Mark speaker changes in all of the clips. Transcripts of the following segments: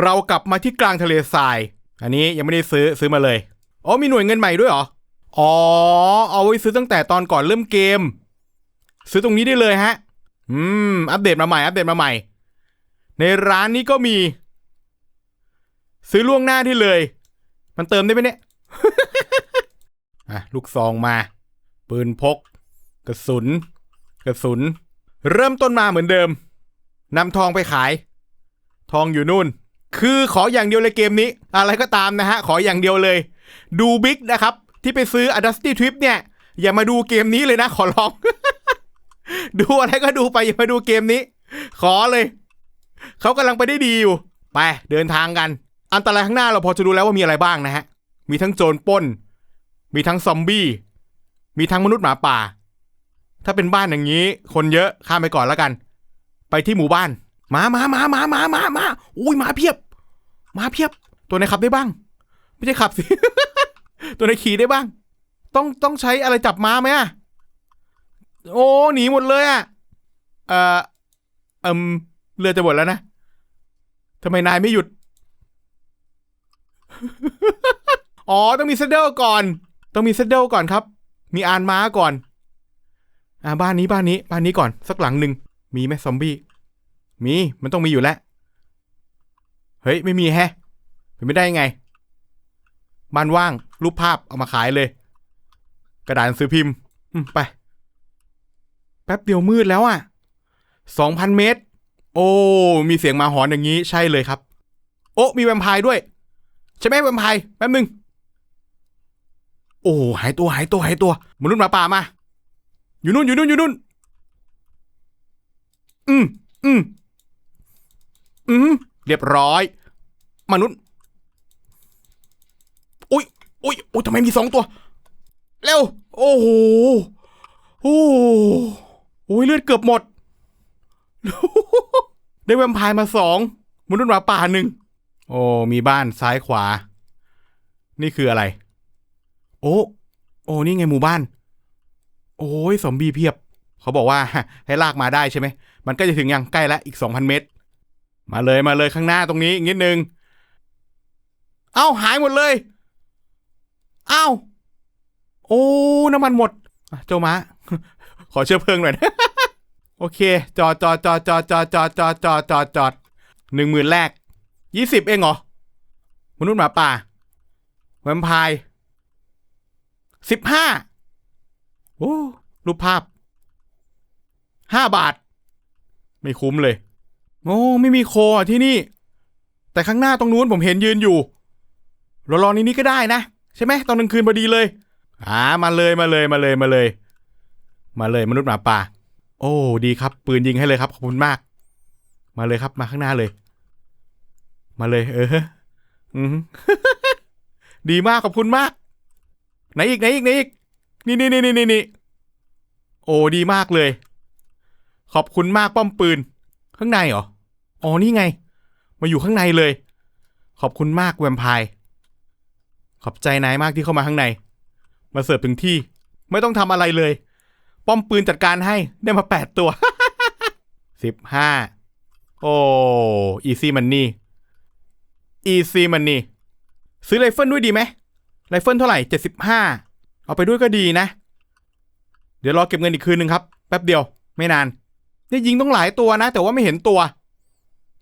Speaker 1: เรากลับมาที่กลางทะเลทราย อันนี้ยังไม่ได้ซื้อซื้อมาเลย อ๋อมีหน่วยเงินใหม่ด้วยเหรอ อ๋อ เอาไว้ซื้อตั้งแต่ตอนก่อนเริ่มเกม ซื้อตรงนี้ได้เลยฮะ อืม อัปเดตมาใหม่ อัปเดตมาใหม่ ในร้านนี้ก็มี ซื้อล่วงหน้าที่เลย มันเติมได้ไหมเนี่ย อะ ลูกซองมา ปืนพก กระสุน กระสุน เริ่มต้นมาเหมือนเดิมนำทองไปขาย ทองอยู่นู่น คือขออย่างเดียวเลยเกมนี้ อะไรก็ตามนะฮะ ขออย่างเดียวเลย ดูบิ๊กนะครับ ที่ไปซื้อ a d u s t y Trip เนี่ย อย่ามาดูเกมนี้เลยนะ ขอร้อง ดูอะไรก็ดูไป อย่ามาดูเกมนี้ ขอเลย เขากำลังไปได้ดีอยู่ ไป เดินทางกัน อันตรายข้างหน้าเราพอจะรู้แล้วว่ามีอะไรบ้างนะฮะ มีทั้งโจรป้น มีทั้งซอมบี้ มีทั้งมนุษย์หมาป่า ถ้าเป็นบ้านอย่างนี้ คนเยอะข้ามไปก่อนแล้วกัน ไปที่หมู่บ้านหมาหมาหมาหมาหมาหมาหมาอุ้ยหมาเพียบ มาเพียบ ตัวไหนขับได้บ้าง ไม่ใช่ขับสิ ตัวไหนขี่ได้บ้าง ต้องต้องใช้อะไรจับม้าไหมอะ โอ้หนีหมดเลยอะเอ่อเอิมเรือจะหมดแล้วนะทำไมนายไม่หยุด อ๋อต้องมีเซดเดิลก่อน ต้องมีเซดเดิลก่อนครับ มีอานม้าก่อน อ่าบ้านนี้บ้านนี้ บ้านนี้ก่อนสักหลังหนึ่งมีไหมซอมบี้ มีมันต้องมีอยู่แล้ว เฮ้ยไม่มีแฮะเป็นไม่ได้ยังไงบ้านว่างรูปภาพเอามาขายเลย กระดาษหนังสือพิมพ์อืไป แป๊บเดียวมืดแล้วอะสองพันเมตร โอ้ มีเสียงมาหอนอย่างนี้ใช่เลยครับ โอ้มีแวมไพร์ด้วย ใช่ไหมแวมไพร์แป๊บหนึ่งโอ้หายตัวหายตัวหายตัวมนุษย์หมาป่ามา อยู่นู่นอยู่นู่นอยู่นู่นอืมอืมอืม เรียบร้อย มนุษย์ อุ้ยอุ้ยอุ้ยทำไมมีสองตัว เร็ว โอ้โห โอ้โหเลือดเกือบหมด ได้แวมไพร์มาสอง มนุษย์หมาป่าหนึ่ง โอ้ มีบ้านซ้ายขวา นี่คืออะไร โอ้ โอ้ นี่ไงหมู่บ้าน โอ้ยซอมบีเพียบ เขาบอกว่าให้ลากมาได้ใช่ไหม มันก็จะถึงยังใกล้ละอีกสองพันเมตร มาเลยมาเลยข้างหน้าตรงนี้อีกนิดนึง เอ้าหายหมดเลย เอ้า โอ้ น้ำมันหมด เจ้าม้า ขอเชื้อเพลิงหน่อยนะโอเค จอดจอดจอดจอดจอดจอดจอดจอดจอดจอดหนึ่งหมื่นแรกยี่สิบเองเหรอ มนุษย์หมาป่าแวมไพร์สิบห้าโอ้รูปภาพห้าบาท ไม่คุ้มเลย โอ้ไม่มีโคอะที่นี่ แต่ข้างหน้าตรงนู้นผมเห็นยืนอยู่รอรอนี้นี่ก็ได้นะ ใช่ไหมตอนกลางคืนพอดีเลยอ่ามาเลยมาเลยมาเลยมาเลย มาเลยมนุษย์หมาป่า โอ้ดีครับ ปืนยิงให้เลยครับขอบคุณมาก มาเลยครับมาข้างหน้าเลย มาเลย เอออืมดีมากขอบคุณมาก ไหนอีกไหนอีกไหนอีกนี่นี่นี่นี่นี่นี่โอ้ดีมากเลย ขอบคุณมากป้อมปืน ข้างในเหรอ อ๋อนี่ไง มาอยู่ข้างในเลย ขอบคุณมากแวมไพร์ขอบใจนายมากที่เข้ามาข้างใน มาเสิร์ฟถึงที่ ไม่ต้องทำอะไรเลย ป้อมปืนจัดการให้ได้มาแปดตัว สิบห้าโอ้อีซี่มันนี่อีซี่มันนี่ซื้อไรเฟิลด้วยดีไหมไรเฟิลเท่าไหร่เจ็ดสิบห้าเอาไปด้วยก็ดีนะ เดี๋ยวรอเก็บเงินอีกคืนนึงครับ แป๊บเดียว ไม่นานนี่ยิงต้องหลายตัวนะ แต่ว่าไม่เห็นตัว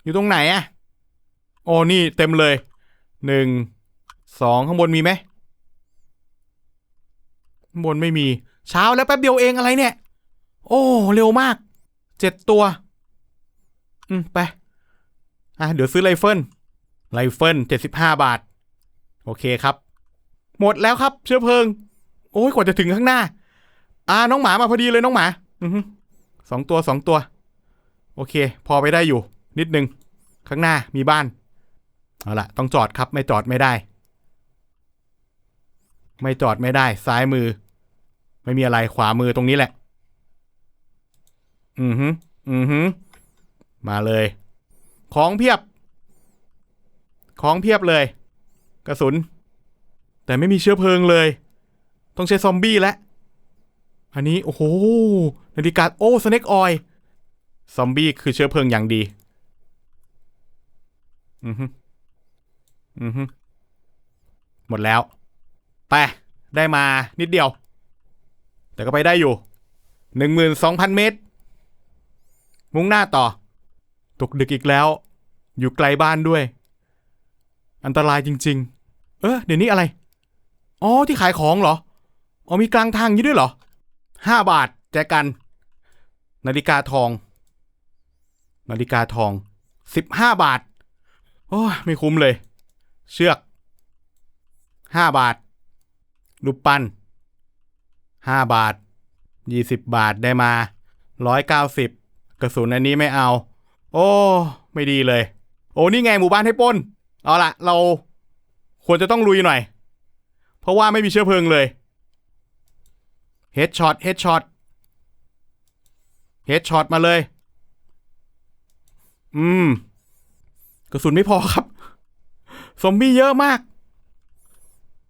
Speaker 1: อยู่ตรงไหนอะโอ้นี่เต็มเลยหนึ่งสองข้างบนมีไหมข้างบนไม่มี เช้าแล้วแป๊บเดียวเองอะไรเนี่ย โอ้เร็วมากเจ็ดตัว อืมไป อะเดี๋ยวซื้อไรเฟิลไรเฟิลเจ็ดสิบห้าบาท โอเคครับ หมดแล้วครับ เชื้อเพลิง โอ้ยกว่าจะถึงข้างหน้า อ่าน้องหมามาพอดีเลยน้องหมา อือสองตัวสองตัว โอเค พอไปได้อยู่ นิดนึง ข้างหน้ามีบ้าน เอาละต้องจอดครับไม่จอดไม่ได้ ไม่จอดไม่ได้ ซ้ายมือ ไม่มีอะไรขวามือตรงนี้แหละ อือฮึอือฮึมาเลย ของเพียบ ของเพียบเลย กระสุน แต่ไม่มีเชื้อเพลิงเลย ต้องใช้ซอมบี้แล้วอันนี้ โอ้โหนาฬิกาโอ้สเน็กออยซอมบี้คือเชื้อเพลิงอย่างดี อือฮึอือฮึหมดแล้ว ไป ได้มานิดเดียว แต่ก็ไปได้อยู่หนึ่งหมื่นสองพันเมตร มุ่งหน้าต่อ ตกดึกอีกแล้ว อยู่ไกลบ้านด้วย อันตรายจริง ๆ เออเดี๋ยวนี้อะไร อ๋อ ที่ขายของเหรอ อ๋อ มีกลางทางนี้ด้วยเหรอห้าบาทแจกัน นาฬิกาทอง นาฬิกาทองสิบห้าบาท โอ้ไม่คุ้มเลย เชือกห้าบาท รูปปั้นห้าบาทยี่สิบบาทได้มาร้อยเก้าสิบกระสุนอันนี้ไม่เอา โอ้ ไม่ดีเลย โอ้นี่ไงหมู่บ้านให้ป้น เอาละเราควรจะต้องลุยหน่อย เพราะว่าไม่มีเชื้อเพลิงเลยเฮดช็อตเฮดช็อตเฮดช็อตมาเลย อืม กระสุนไม่พอครับ ซอมบี้เยอะมาก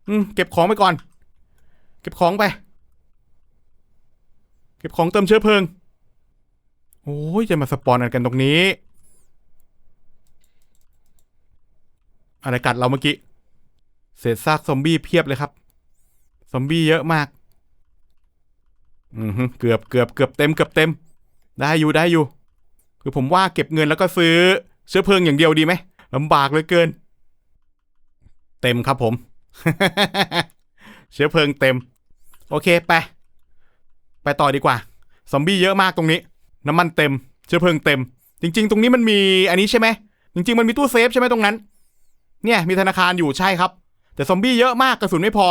Speaker 1: อืม เก็บของไปก่อน เก็บของไป เก็บของเติมเชื้อเพลิง โอ้ยจะมาสปอนกันตรงนี้ อะไรกัดเราเมื่อกี้ เศษซากซอมบี้เพียบเลยครับ ซอมบี้เยอะมาก อือเกือบเกือบเกือบเต็มเกือบเต็ม ได้อยู่ได้อยู่ คือผมว่าเก็บเงินแล้วก็ซื้อ เชื้อเพลิงอย่างเดียวดีไหมลำบากเหลยเกิน เต็มครับผม เชื้อเพลิงเต็ม โอเคไป ไปต่อดีกว่า ซอมบี้เยอะมากตรงนี้ น้ำมันเต็ม เชื้อเพลิงเต็ม จริง ๆ ตรงนี้มันมีอันนี้ใช่ไหมจริง ๆ มันมีตู้เซฟใช่ไหมตรงนั้น เนี่ยมีธนาคารอยู่ใช่ครับ แต่ซอมบี้เยอะมากกระสุนไม่พอ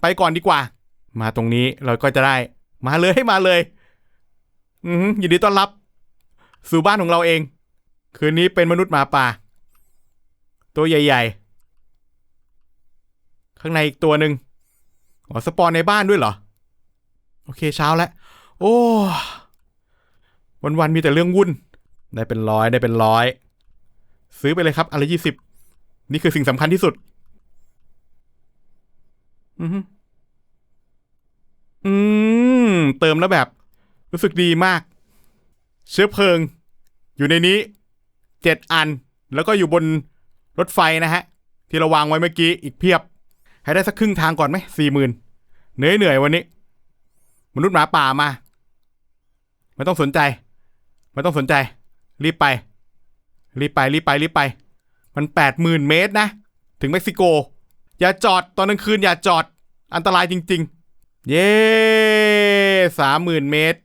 Speaker 1: ไปก่อนดีกว่า มาตรงนี้เราก็จะได้ มาเลยให้มาเลย อือยินดีต้อนรับ สู่บ้านของเราเอง คืนนี้เป็นมนุษย์หมาป่า ตัวใหญ่ ๆ ข้างในอีกตัวหนึ่งอ๋อสปอนในบ้านด้วยเหรอ โอเคเช้าแล้ว โอ้วันๆมีแต่เรื่องวุ่น ได้เป็นร้อยได้เป็นร้อย ซื้อไปเลยครับอะไรยี่สิบ นี่คือสิ่งสำคัญที่สุด อือหืออืม เติมแล้วแบบ รู้สึกดีมาก เชื้อเพลิง อยู่ในนี้ เจ็ดอัน แล้วก็อยู่บนรถไฟนะฮะ ที่เราวางไว้เมื่อกี้อีกเพียบ ให้ได้สักครึ่งทางก่อนไหมสี่หมื่นเหนื่อยเหนื่อยวันนี้ มนุษย์หมาป่ามา ไม่ต้องสนใจ ไม่ต้องสนใจ รีบไป รีบไปรีบไปรีบไป มันแปดหมื่นเมตรนะ ถึงเม็กซิโก อย่าจอดตอนกลางคืนอย่าจอดอันตรายจริง ๆ เย้สามหมื่นเมตร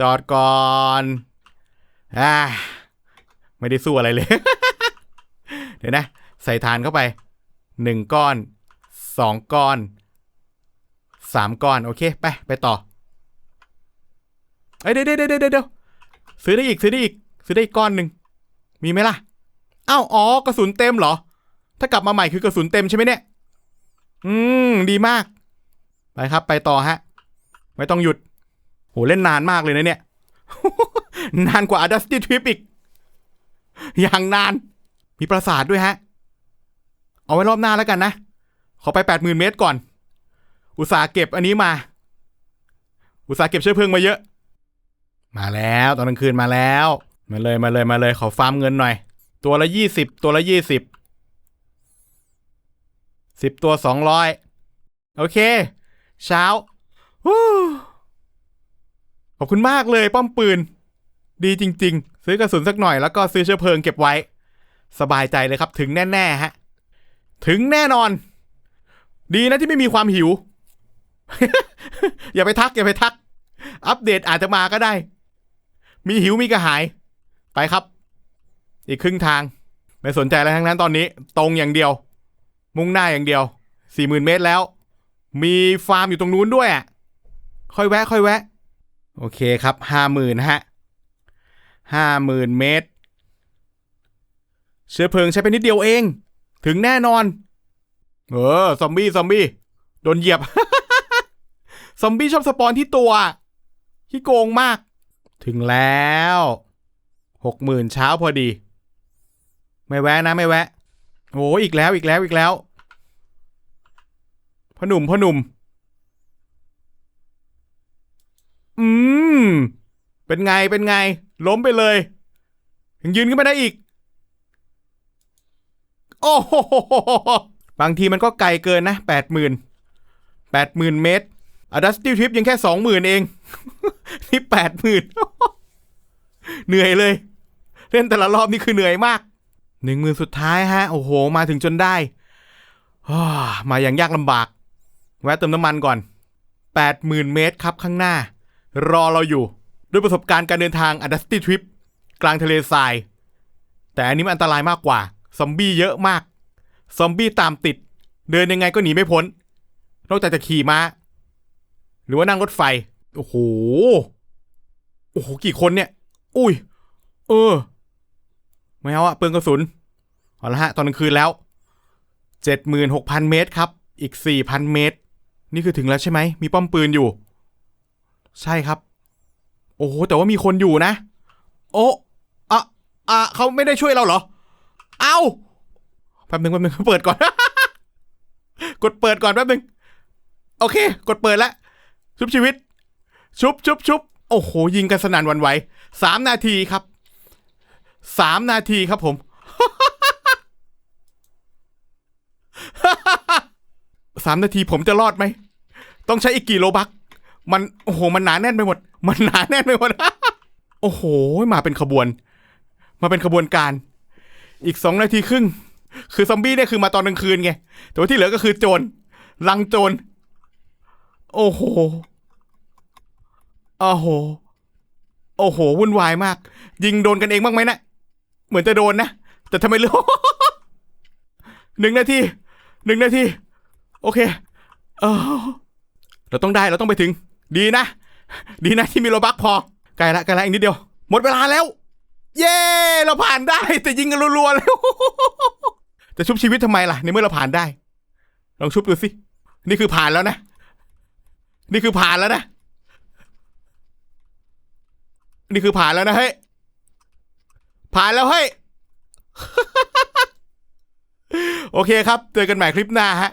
Speaker 1: จอดก่อน อ่าไม่ได้สู้อะไรเลย เดี๋ยวนะ ใส่ฐานเข้าไปหนึ่งก้อนสองก้อนสามก้อน โอเค ไป ไปต่อเอ้ยเดี๋ยวเดี๋ยวเดี๋ยวเดี๋ยวซื้อได้อีกซื้อได้อีก ซื้อได้อีกก้อนหนึ่งมีไหมล่ะอ้าวอ๋อกระสุนเต็มเหรอ ถ้ากลับมาใหม่คือกระสุนเต็มใช่ไหมเนี่ย อืม ดีมาก ไปครับ ไปต่อฮะ ไม่ต้องหยุด โห เล่นนานมากเลยนะเนี่ย นานกว่า a d u s t y Trip อีก อย่างนาน มีปราสาทด้วยฮะ เอาไว้รอบหน้าแล้วกันนะ ขอไปแปดหมื่นเมตรก่อน อุตสาเก็บอันนี้มา อุตสาเก็บเชื้อเพลิงมาเยอะ มาแล้วตอนกลางคืนมาแล้ว มาเลยมาเลยมาเลยขอฟาร์มเงินหน่อย ตัวละยี่สิบตัวละยี่สิบสิบตัวสองร้อยโอเค เช้าขอบคุณมากเลยป้อมปืน ดีจริง ๆ ซื้อกระสุนสักหน่อยแล้วก็ซื้อเชื้อเพลิงเก็บไว้ สบายใจเลยครับถึงแน่ๆฮะ ถึงแน่นอน ดีนะที่ไม่มีความหิว อย่าไปทักอย่าไปทัก อัปเดตอาจจะมาก็ได้ มีหิวมีกระหาย ไปครับ อีกครึ่งทาง ไม่สนใจอะไรทั้งนั้นตอนนี้ ตรงอย่างเดียว มุ่งหน้าอย่างเดียวสี่หมื่นเมตรแล้ว มีฟาร์มอยู่ตรงนู้นด้วยอะค่อยแวะ ค่อยแวะ โอเคครับห้าหมื่นฮะ ห้าหมื่นเมตร เชื้อเพลิงใช้ไปนิดเดียวเอง ถึงแน่นอน เออ ซอมบี้ ซอมบี้ โดนเหยียบ ซอมบี้ชอบสปอนที่ตัวที่โกงมาก ถึงแล้วหกหมื่นเช้าพอดี ไม่แวะนะไม่แวะ โอ้อีกแล้วอีกแล้วอีกแล้วพ่อหนุ่มพ่อหนุ่ม อืม เป็นไงเป็นไง ล้มไปเลยยังยืนขึ้นไม่ได้อีก โอ้โหบางทีมันก็ไกลเกินนะแปดหมื่นแปดหมื่นเมตรอะดัสติ t ทริปยังแค่สองหมื่นเอง นี่แปดหมื่นเหนื่อยเลย เล่นแต่ละรอบนี่คือเหนื่อยมากหนึ่งหมื่นสุดท้ายฮะ โอ้โห มาถึงจนได้มาอย่างยากลำบาก แวะเติมน้ำมันก่อนแปดหมื่นเมตรครับข้างหน้า รอเราอยู่ ด้วยประสบการณ์การเดินทางอะดัสติ t ทริปกลางทะเลทราย แต่อันนี้มันอันตรายมากกว่า ซอมบี้เยอะมาก ซอมบี้ตามติด เดินยังไงก็หนีไม่พ้น นอกจากจะขี่ม้า หรือว่านั่งรถไฟ โอ้โห โอ้โห กี่คนเนี่ย อุ้ย เออ ไม่เอาอะเปลืองกระสุน เอาละฮะ ตอนกลางคืนแล้วเจ็ดหมื่นหกพันเมตรครับ อีกสี่พันเมตร นี่คือถึงแล้วใช่ไหม มีป้อมปืนอยู่ ใช่ครับ โอ้โหแต่ว่ามีคนอยู่นะ โอ้อะอะเขาไม่ได้ช่วยเราเหรอ เอาแป๊บนึงแป๊บนึงเปิดก่อน กดเปิดก่อนแป๊บนึง โอเค กดเปิดแล้วชุบชีวิต ชุบชุบชุบโอ้โห ยิงกันสนั่นวันไหวสามนาทีครับสามนาทีครับผม สามนาทีผมจะรอดไหม ต้องใช้อีกกี่โลบัก มัน โอ้โห มันหนาแน่นไปหมด มันหนาแน่นไปหมดโอ้โห มาเป็นขบวน มาเป็นขบวนการ อีกสองนาทีครึ่ง คือซอมบี้เนี่ยคือมาตอนกลางคืนไง แต่ว่าที่เหลือก็คือโจร ลังโจร โอ้โห โอ้โห โอ้โห วุ่นวายมาก ยิงโดนกันเองบ้างไหมนะ เหมือนจะโดนนะ แต่ทำไมรื่องหนึ่งนาที หนึ่งนาที โอเค เออ เราต้องได้ เราต้องไปถึง ดีนะ ดีนะที่มีโลบักพอใกล้ละใกล้ละอีกนิดเดียว หมดเวลาแล้ว เย้เราผ่านได้ แต่ยิงกันรัวๆเลยจะชุบชีวิตทำไมล่ะในเมื่อเราผ่านได้ ลองชุบดูสิ นี่คือผ่านแล้วนะ นี่คือผ่านแล้วนะ นี่คือผ่านแล้วนะเฮ้ย ผ่านแล้วเฮ้ย โอเคครับ เจอกันใหม่คลิปหน้าฮะ